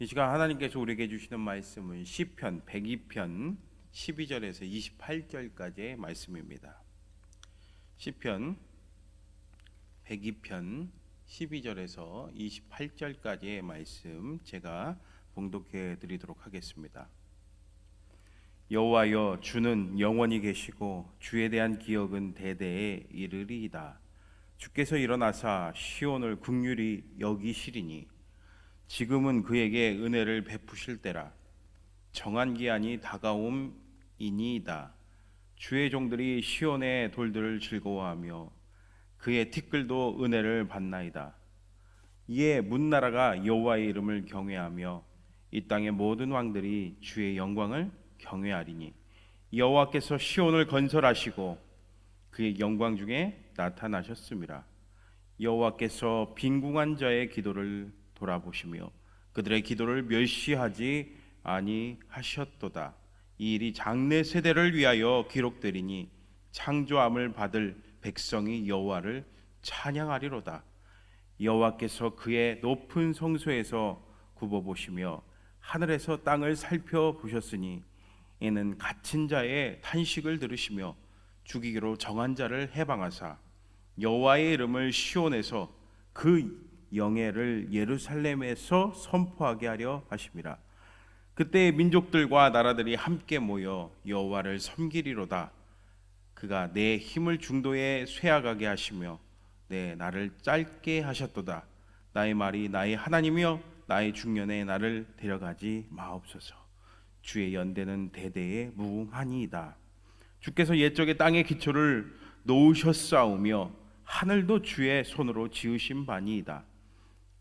이 시간 하나님께서 우리에게 주시는 말씀은 시편 102편 12절에서 28절까지의 말씀입니다. 시편 102편 12절에서 28절까지의 말씀 제가 봉독해 드리도록 하겠습니다. 여호와여 주는 영원히 계시고 주에 대한 기억은 대대에 이르리이다. 주께서 일어나사 시온을 국률이 여기시리니 지금은 그에게 은혜를 베푸실 때라 정한 기한이 다가옴이니이다. 주의 종들이 시온의 돌들을 즐거워하며 그의 티끌도 은혜를 받나이다. 이에 문나라가 여호와의 이름을 경외하며 이 땅의 모든 왕들이 주의 영광을 경외하리니 여호와께서 시온을 건설하시고 그의 영광 중에 나타나셨습니다. 여호와께서 빈궁한 자의 기도를 돌아보시며 그들의 기도를 멸시하지 아니하셨도다. 이 일이 장래 세대를 위하여 기록되리니 창조함을 받을 백성이 여호와를 찬양하리로다. 여호와께서 그의 높은 성소에서 굽어 보시며 하늘에서 땅을 살펴 보셨으니 이는 갇힌 자의 탄식을 들으시며 죽이기로 정한 자를 해방하사 여호와의 이름을 시온에서 그 영예를 예루살렘에서 선포하게 하려 하심이라. 그때 민족들과 나라들이 함께 모여 여호와를 섬기리로다. 그가 내 힘을 중도에 쇠약하게 하시며 내 나를 짧게 하셨도다. 나의 말이 나의 하나님이여 나의 중년에 나를 데려가지 마옵소서. 주의 연대는 대대에 무궁하니이다. 주께서 옛적에 땅의 기초를 놓으셨사오며 하늘도 주의 손으로 지으신 바니이다.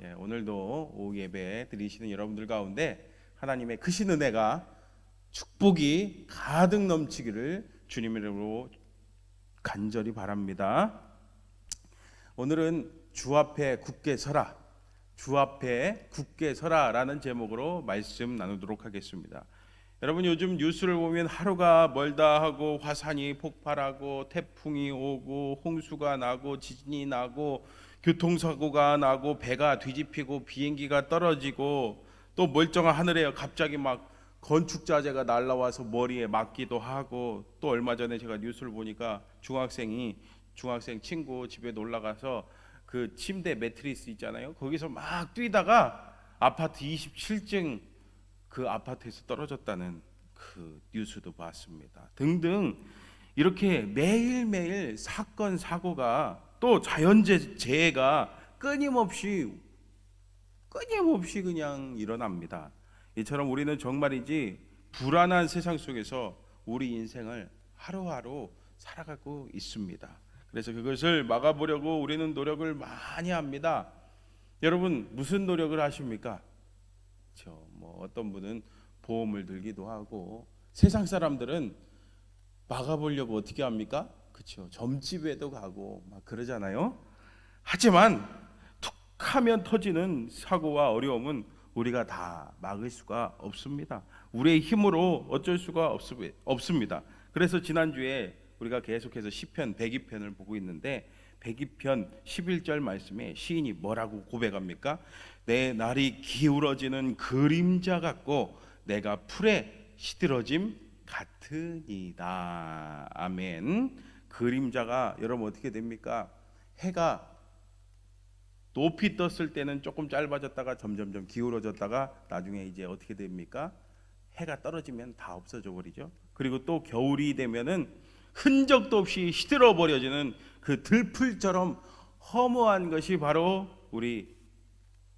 예, 오늘도 오후 예배 드리시는 여러분들 가운데 하나님의 크신 은혜가 축복이 가득 넘치기를 주님 이름으로 간절히 바랍니다. 오늘은 주 앞에 굳게 서라. 주 앞에 굳게 서라라는 제목으로 말씀 나누도록 하겠습니다. 여러분 요즘 뉴스를 보면 하루가 멀다 하고 화산이 폭발하고 태풍이 오고 홍수가 나고 지진이 나고 교통사고가 나고 배가 뒤집히고 비행기가 떨어지고 또 멀쩡한 하늘에 갑자기 막 건축자재가 날라와서 머리에 맞기도 하고 또 얼마 전에 제가 뉴스를 보니까 중학생이 중학생 친구 집에 놀러 가서 그 침대 매트리스 있잖아요. 거기서 막 뛰다가 아파트 27층 그 아파트에서 떨어졌다는 그 뉴스도 봤습니다. 등등 이렇게 매일매일 사건 사고가 또 자연재해가 끊임없이 끊임없이 그냥 일어납니다. 이처럼 우리는 정말이지 불안한 세상 속에서 우리 인생을 하루하루 살아가고 있습니다. 그래서 그것을 막아보려고 우리는 노력을 많이 합니다. 여러분 무슨 노력을 하십니까? 저뭐 어떤 분은 보험을 들기도 하고 세상 사람들은 막아보려고 어떻게 합니까? 그렇죠. 점집에도 가고 막 그러잖아요. 하지만 툭 하면 터지는 사고와 어려움은 우리가 다 막을 수가 없습니다. 우리의 힘으로 어쩔 수가 없습니다. 그래서 지난주에 우리가 계속해서 시편 102편을 보고 있는데 102편 11절 말씀에 시인이 뭐라고 고백합니까? 내 날이 기울어지는 그림자 같고 내가 풀에 시들어짐 같으니다. 아멘. 그림자가 여러분 어떻게 됩니까? 해가 높이 떴을 때는 조금 짧아졌다가 점점점 기울어졌다가 나중에 이제 어떻게 됩니까? 해가 떨어지면 다 없어져 버리죠. 그리고 또 겨울이 되면은 흔적도 없이 시들어 버려지는 그 들풀처럼 허무한 것이 바로 우리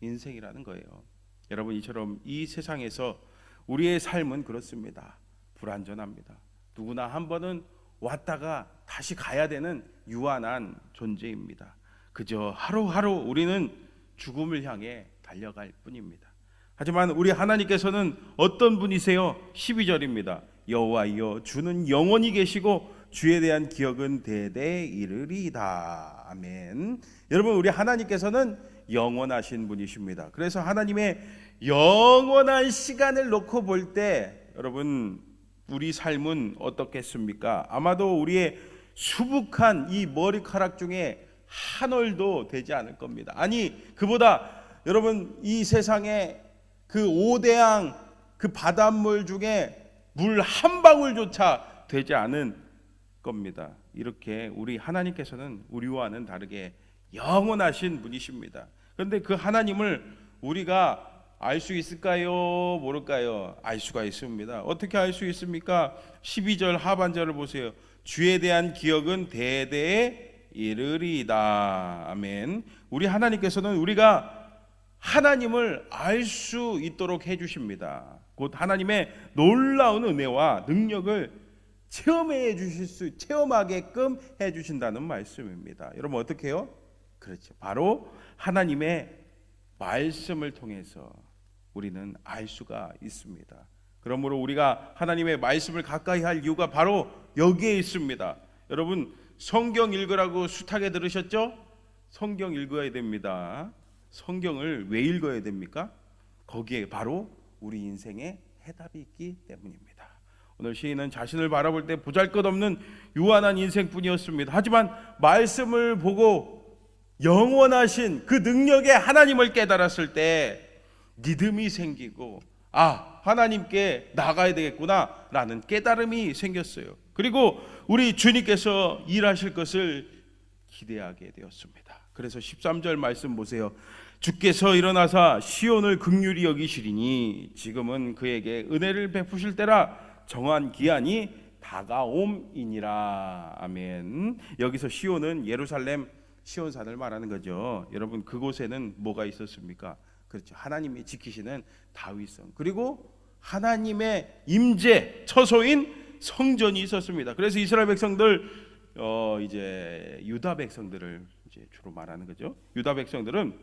인생이라는 거예요. 여러분 이처럼 이 세상에서 우리의 삶은 그렇습니다. 불완전합니다. 누구나 한 번은 왔다가 다시 가야 되는 유한한 존재입니다. 그저 하루하루 우리는 죽음을 향해 달려갈 뿐입니다. 하지만 우리 하나님께서는 어떤 분이세요? 12절입니다. 여호와여 주는 영원히 계시고 주에 대한 기억은 대대 이르리이다. 아멘. 여러분 우리 하나님께서는 영원하신 분이십니다. 그래서 하나님의 영원한 시간을 놓고 볼 때 여러분 우리 삶은 어떻겠습니까? 아마도 우리의 수북한 이 머리카락 중에 한 올도 되지 않을 겁니다. 아니 그보다 여러분 이 세상에 그 오대양 그 바닷물 중에 물 한 방울조차 되지 않은 겁니다. 이렇게 우리 하나님께서는 우리와는 다르게 영원하신 분이십니다. 그런데 그 하나님을 우리가 알 수 있을까요? 모를까요? 알 수가 있습니다. 어떻게 알 수 있습니까? 12절 하반절을 보세요. 주에 대한 기억은 대대에 이르리이다. 아멘. 우리 하나님께서는 우리가 하나님을 알 수 있도록 해 주십니다. 곧 하나님의 놀라운 은혜와 능력을 체험해 주실 수 체험하게끔 해 주신다는 말씀입니다. 여러분 어떻게 해요? 그렇죠. 바로 하나님의 말씀을 통해서 우리는 알 수가 있습니다. 그러므로 우리가 하나님의 말씀을 가까이 할 이유가 바로 여기에 있습니다. 여러분 성경 읽으라고 숱하게 들으셨죠? 성경 읽어야 됩니다. 성경을 왜 읽어야 됩니까? 거기에 바로 우리 인생의 해답이 있기 때문입니다. 오늘 시인은 자신을 바라볼 때 보잘것없는 유한한 인생뿐이었습니다. 하지만 말씀을 보고 영원하신 그 능력의 하나님을 깨달았을 때 믿음이 생기고 아 하나님께 나가야 되겠구나 라는 깨달음이 생겼어요. 그리고 우리 주님께서 일하실 것을 기대하게 되었습니다. 그래서 13절 말씀 보세요. 주께서 일어나사 시온을 극률히 여기시리니 지금은 그에게 은혜를 베푸실 때라 정한 기한이 다가옴이니라. 아멘. 여기서 시온은 예루살렘 시온산을 말하는 거죠. 여러분 그곳에는 뭐가 있었습니까? 그렇죠. 하나님이 지키시는 다윗성 그리고 하나님의 임재 처소인 성전이 있었습니다. 그래서 이스라엘 백성들 어 이제 유다 백성들을 이제 주로 말하는 거죠. 유다 백성들은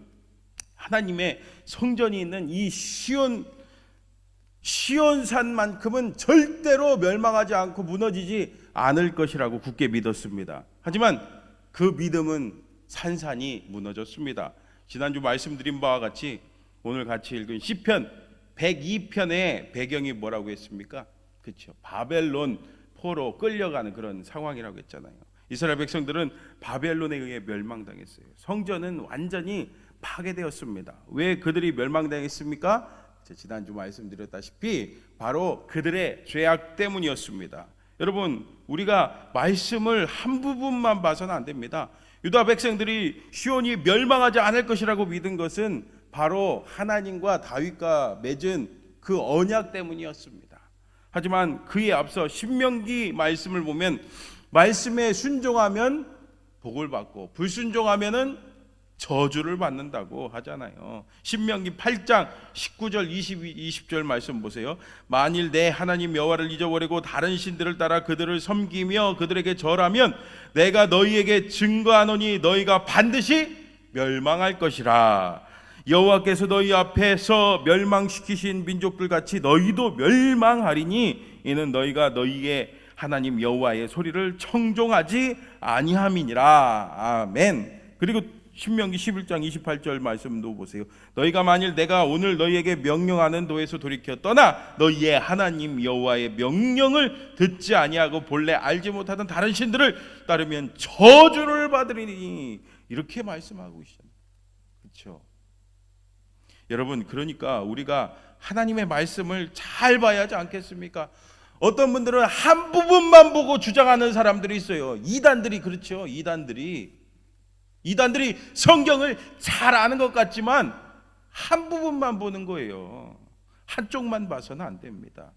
하나님의 성전이 있는 이 시온 시온산만큼은 절대로 멸망하지 않고 무너지지 않을 것이라고 굳게 믿었습니다. 하지만 그 믿음은 산산이 무너졌습니다. 지난주 말씀드린 바와 같이 오늘 같이 읽은 시편 102편의 배경이 뭐라고 했습니까? 그렇죠. 바벨론 포로 끌려가는 그런 상황이라고 했잖아요. 이스라엘 백성들은 바벨론에 의해 멸망당했어요. 성전은 완전히 파괴되었습니다. 왜 그들이 멸망당했습니까? 지난주 말씀드렸다시피 바로 그들의 죄악 때문이었습니다. 여러분, 우리가 말씀을 한 부분만 봐서는 안 됩니다. 유다 백성들이 시온이 멸망하지 않을 것이라고 믿은 것은 바로 하나님과 다윗과 맺은 그 언약 때문이었습니다. 하지만 그에 앞서 신명기 말씀을 보면 말씀에 순종하면 복을 받고 불순종하면은 저주를 받는다고 하잖아요. 신명기 8장 19절 22 20절 말씀 보세요. 만일 내 하나님 여호와를 잊어버리고 다른 신들을 따라 그들을 섬기며 그들에게 절하면 내가 너희에게 증거하노니 너희가 반드시 멸망할 것이라. 여호와께서 너희 앞에서 멸망시키신 민족들 같이 너희도 멸망하리니 이는 너희가 너희의 하나님 여호와의 소리를 청종하지 아니함이니라. 아멘. 그리고 신명기 11장 28절 말씀도 보세요. 너희가 만일 내가 오늘 너희에게 명령하는 도에서 돌이켜 떠나 너희의 하나님 여호와의 명령을 듣지 아니하고 본래 알지 못하던 다른 신들을 따르면 저주를 받으리니 이렇게 말씀하고. 그렇죠? 여러분 그러니까 우리가 하나님의 말씀을 잘 봐야 하지 않겠습니까? 어떤 분들은 한 부분만 보고 주장하는 사람들이 있어요. 이단들이 그렇죠. 이단들이 이단들이 성경을 잘 아는 것 같지만 한 부분만 보는 거예요. 한쪽만 봐서는 안 됩니다.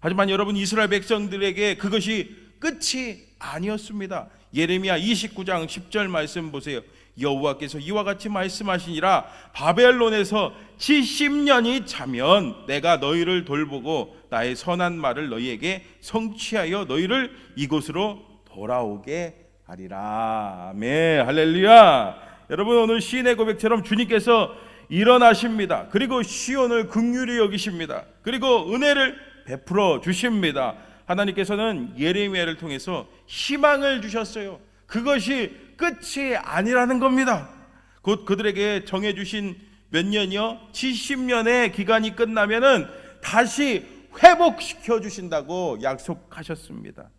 하지만 여러분 이스라엘 백성들에게 그것이 끝이 아니었습니다. 예레미야 29장 10절 말씀 보세요. 여호와께서 이와 같이 말씀하시니라 바벨론에서 70년이 차면 내가 너희를 돌보고 나의 선한 말을 너희에게 성취하여 너희를 이곳으로 돌아오게 하리라. 아멘. 할렐루야. 여러분 오늘 시인의 고백처럼 주님께서 일어나십니다. 그리고 시온을 극률히 여기십니다. 그리고 은혜를 베풀어 주십니다. 하나님께서는 예레미야를 통해서 희망을 주셨어요. 그것이 끝이 아니라는 겁니다. 곧 그들에게 정해 주신 몇 년이요? 70년의 기간이 끝나면은 다시 회복시켜 주신다고 약속하셨습니다.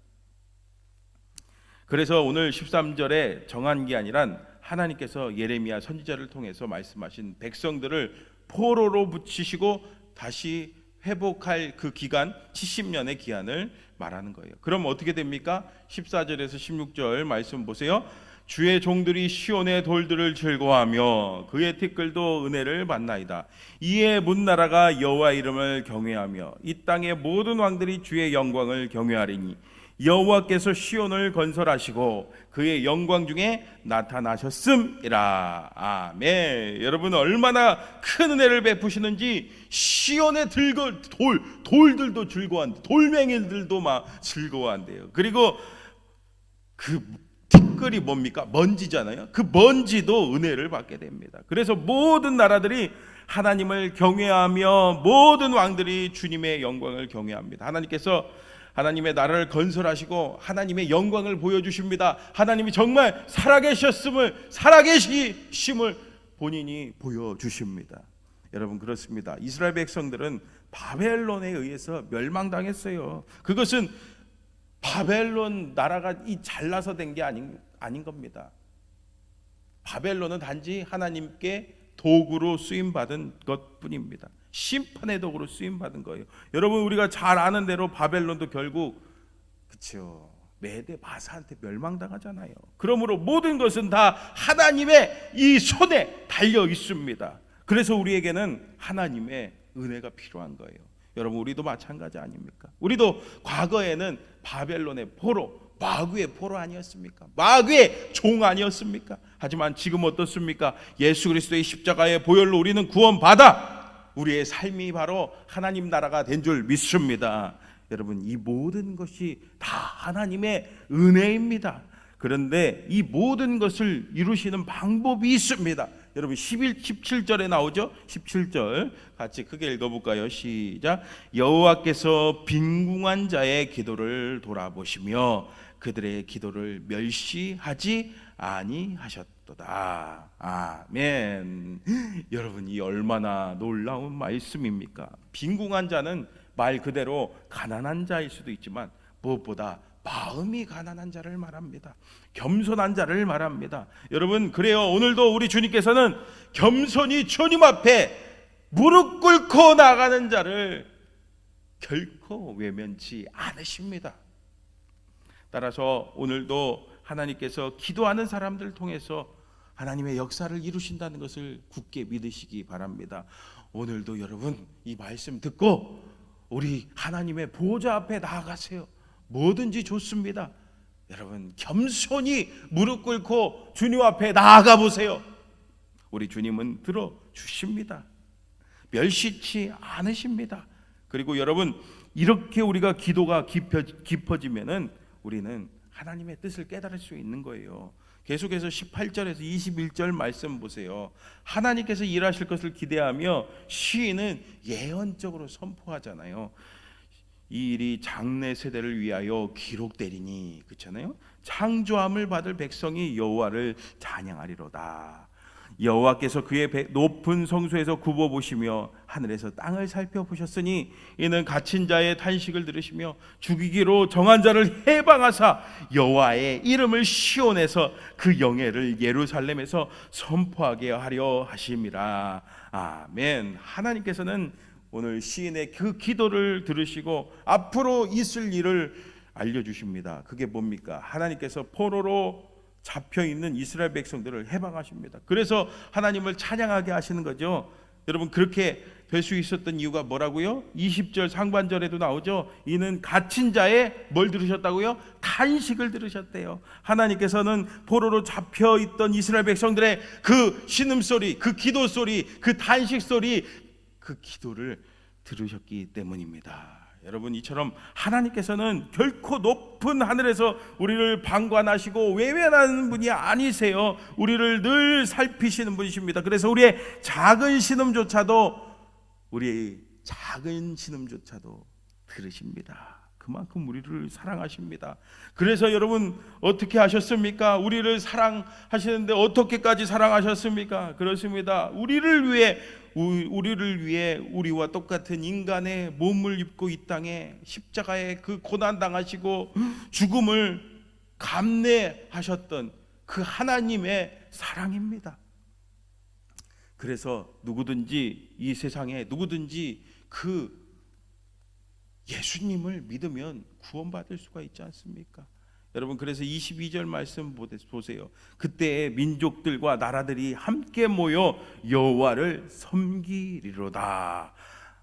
그래서 오늘 13절에 정한 기한이란 하나님께서 예레미야 선지자를 통해서 말씀하신 백성들을 포로로 붙이시고 다시 회복할 그 기간 70년의 기한을 말하는 거예요. 그럼 어떻게 됩니까? 14절에서 16절 말씀 보세요. 주의 종들이 시온의 돌들을 즐거워하며 그의 티끌도 은혜를 만나이다. 이에 문 나라가 여호와 이름을 경외하며 이 땅의 모든 왕들이 주의 영광을 경외하리니 여호와께서 시온을 건설하시고 그의 영광 중에 나타나셨음이라. 아멘. 여러분 얼마나 큰 은혜를 베푸시는지 시온의 들고 돌 돌들도 즐거워한대. 돌멩이들도 막 즐거워한대요. 그리고 그 티끌이 뭡니까? 먼지잖아요. 그 먼지도 은혜를 받게 됩니다. 그래서 모든 나라들이 하나님을 경외하며 모든 왕들이 주님의 영광을 경외합니다. 하나님께서 하나님의 나라를 건설하시고 하나님의 영광을 보여주십니다. 하나님이 정말 살아계셨음을 살아계심을 본인이 보여주십니다. 여러분 그렇습니다. 이스라엘 백성들은 바벨론에 의해서 멸망당했어요. 그것은 바벨론 나라가 이 잘나서 된 게 아닌 아닌 겁니다. 바벨론은 단지 하나님께 도구로 쓰임 받은 것뿐입니다. 심판의 도구로 쓰임 받은 거예요. 여러분 우리가 잘 아는 대로 바벨론도 결국 그렇죠. 메대 바사한테 멸망당하잖아요. 그러므로 모든 것은 다 하나님의 이 손에 달려 있습니다. 그래서 우리에게는 하나님의 은혜가 필요한 거예요. 여러분 우리도 마찬가지 아닙니까? 우리도 과거에는 바벨론의 포로, 마귀의 포로 아니었습니까? 마귀의 종 아니었습니까? 하지만 지금 어떻습니까? 예수 그리스도의 십자가의 보혈로 우리는 구원받아 우리의 삶이 바로 하나님 나라가 된 줄 믿습니다. 여러분 이 모든 것이 다 하나님의 은혜입니다. 그런데 이 모든 것을 이루시는 방법이 있습니다. 여러분 11 17절에 나오죠? 17절 같이 크게 읽어 볼까요? 시작. 여호와께서 빈궁한 자의 기도를 돌아보시며 그들의 기도를 멸시하지 아니하셨도다. 아멘. 여러분 이 얼마나 놀라운 말씀입니까? 빈궁한 자는 말 그대로 가난한 자일 수도 있지만 무엇보다 마음이 가난한 자를 말합니다. 겸손한 자를 말합니다. 여러분 그래요. 오늘도 우리 주님께서는 겸손히 주님 앞에 무릎 꿇고 나가는 자를 결코 외면치 않으십니다. 따라서 오늘도 하나님께서 기도하는 사람들을 통해서 하나님의 역사를 이루신다는 것을 굳게 믿으시기 바랍니다. 오늘도 여러분 이 말씀 듣고 우리 하나님의 보좌 앞에 나아가세요. 뭐든지 좋습니다. 여러분 겸손히 무릎 꿇고 주님 앞에 나아가 보세요. 우리 주님은 들어 주십니다. 멸시치 않으십니다. 그리고 여러분 이렇게 우리가 기도가 깊어, 깊어지면은 우리는 하나님의 뜻을 깨달을 수 있는 거예요. 계속해서 18절에서 21절 말씀 보세요. 하나님께서 일하실 것을 기대하며 시인은 예언적으로 선포하잖아요. 이 일이 장래 세대를 위하여 기록되리니 그렇잖아요. 창조함을 받을 백성이 여호와를 찬양하리로다. 여호와께서 그의 높은 성소에서 굽어 보시며 하늘에서 땅을 살펴보셨으니 이는 갇힌 자의 탄식을 들으시며 죽이기로 정한 자를 해방하사 여호와의 이름을 시온에서 그 영예를 예루살렘에서 선포하게 하려 하심이라. 아멘. 하나님께서는 오늘 시인의 그 기도를 들으시고 앞으로 있을 일을 알려주십니다. 그게 뭡니까? 하나님께서 포로로 잡혀 있는 이스라엘 백성들을 해방하십니다. 그래서 하나님을 찬양하게 하시는 거죠. 여러분 그렇게 될 수 있었던 이유가 뭐라고요? 20절 상반절에도 나오죠. 이는 갇힌 자의 뭘 들으셨다고요? 탄식을 들으셨대요. 하나님께서는 포로로 잡혀 있던 이스라엘 백성들의 그 신음 소리, 그 기도 소리, 그 탄식 소리, 그 기도를 들으셨기 때문입니다. 여러분 이처럼 하나님께서는 결코 높은 하늘에서 우리를 방관하시고 외면하는 분이 아니세요. 우리를 늘 살피시는 분이십니다. 그래서 우리의 작은 신음조차도 우리의 작은 신음조차도 들으십니다. 그만큼 우리를 사랑하십니다. 그래서 여러분 어떻게 하셨습니까? 우리를 사랑하시는데 어떻게까지 사랑하셨습니까? 그렇습니다. 우리를 위해 우- 우리를 위해 우리와 똑같은 인간의 몸을 입고 이 땅에 십자가에 그 고난 당하시고 죽음을 감내하셨던 그 하나님의 사랑입니다. 그래서 누구든지 이 세상에 누구든지 그 예수님을 믿으면 구원받을 수가 있지 않습니까? 여러분 그래서 22절 말씀 보세요. 그때 민족들과 나라들이 함께 모여 여호와를 섬기리로다.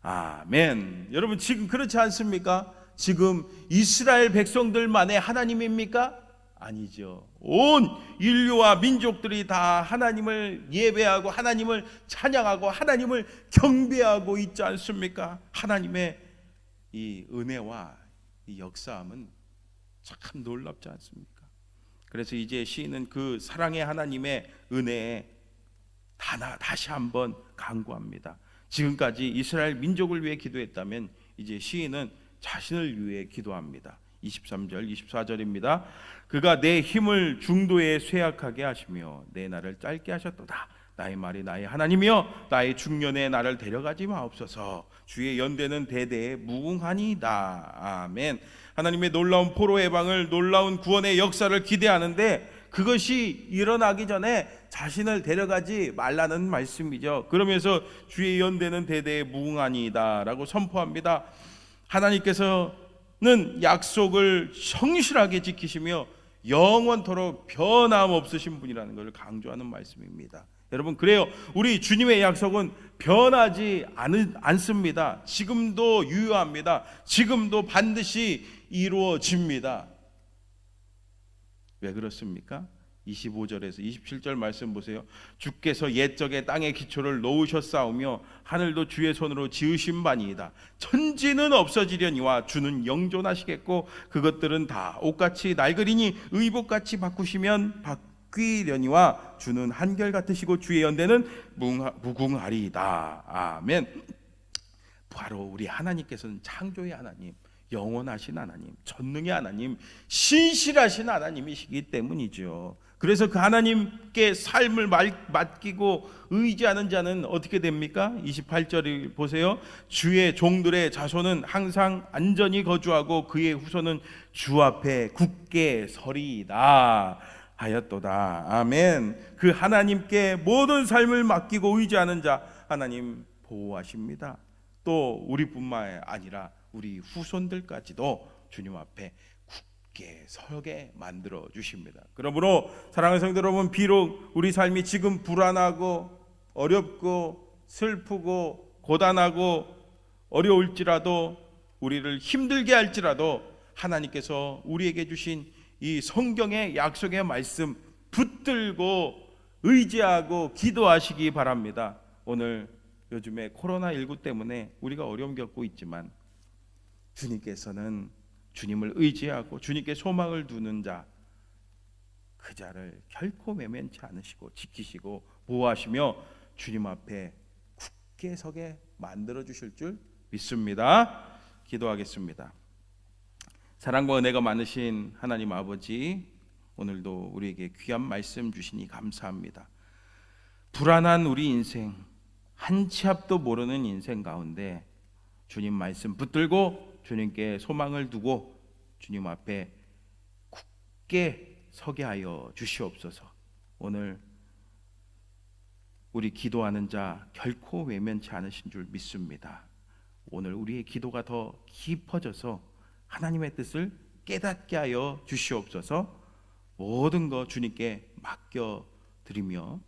아멘. 여러분 지금 그렇지 않습니까? 지금 이스라엘 백성들만의 하나님입니까? 아니죠. 온 인류와 민족들이 다 하나님을 예배하고 하나님을 찬양하고 하나님을 경배하고 있지 않습니까? 하나님의 이 은혜와 이 역사함은 참 놀랍지 않습니까? 그래서 이제 시인은 그 사랑의 하나님의 은혜에 다시 한번 강구합니다. 지금까지 이스라엘 민족을 위해 기도했다면 이제 시인은 자신을 위해 기도합니다. 23절, 24절입니다. 그가 내 힘을 중도에 쇠약하게 하시며 내 날을 짧게 하셨도다. 나의 말이 나의 하나님이여 나의 중년에 나를 데려가지 마옵소서. 주의 연대는 대대에 무궁하니이다. 아멘. 하나님의 놀라운 포로 해방을 놀라운 구원의 역사를 기대하는데 그것이 일어나기 전에 자신을 데려가지 말라는 말씀이죠. 그러면서 주의 연대는 대대에 무궁하니이다라고 선포합니다. 하나님께서는 약속을 성실하게 지키시며 영원토록 변함 없으신 분이라는 것을 강조하는 말씀입니다. 여러분 그래요. 우리 주님의 약속은 변하지 않, 않습니다. 지금도 유효합니다. 지금도 반드시 이루어집니다. 왜 그렇습니까? 25절에서 27절 말씀 보세요. 주께서 옛적에 땅의 기초를 놓으셨사오며 하늘도 주의 손으로 지으신 바니이다. 천지는 없어지려니와 주는 영존하시겠고 그것들은 다 옷같이 낡으리니 의복같이 바꾸시면 바뀌려니와 주는 한결 같으시고 주의 연대는 무궁하리이다. 아멘. 바로 우리 하나님께서는 창조의 하나님, 영원하신 하나님, 전능의 하나님, 신실하신 하나님이시기 때문이죠. 그래서 그 하나님께 삶을 맡기고 의지하는 자는 어떻게 됩니까? 28절을 보세요. 주의 종들의 자손은 항상 안전히 거주하고 그의 후손은 주 앞에 굳게 서리이다. 하였도다. 아멘. 그 하나님께 모든 삶을 맡기고 의지하는 자 하나님 보호하십니다. 또 우리뿐만 아니라 우리 후손들까지도 주님 앞에 굳게 서게 만들어 주십니다. 그러므로 사랑하는 성도 여러분, 비록 우리 삶이 지금 불안하고 어렵고 슬프고 고단하고 어려울지라도 우리를 힘들게 할지라도 하나님께서 우리에게 주신 이 성경의 약속의 말씀 붙들고 의지하고 기도하시기 바랍니다. 오늘 요즘에 코로나 19 때문에 우리가 어려움 겪고 있지만 주님께서는 주님을 의지하고 주님께 소망을 두는 자, 그 자를 결코 매면치 않으시고 지키시고 보호하시며 주님 앞에 굳게 서게 만들어 주실 줄 믿습니다. 기도하겠습니다. 사랑과 은혜가 많으신 하나님 아버지, 오늘도 우리에게 귀한 말씀 주시니 감사합니다. 불안한 우리 인생, 한 치 앞도 모르는 인생 가운데 주님 말씀 붙들고 주님께 소망을 두고 주님 앞에 굳게 서게 하여 주시옵소서. 오늘 우리 기도하는 자 결코 외면치 않으신 줄 믿습니다. 오늘 우리의 기도가 더 깊어져서 하나님의 뜻을 깨닫게 하여 주시옵소서. 모든 거 주님께 맡겨 드리며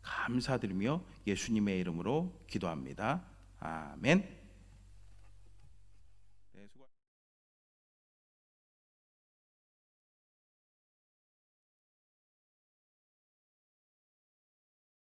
감사드리며 예수님의 이름으로 기도합니다. 아멘.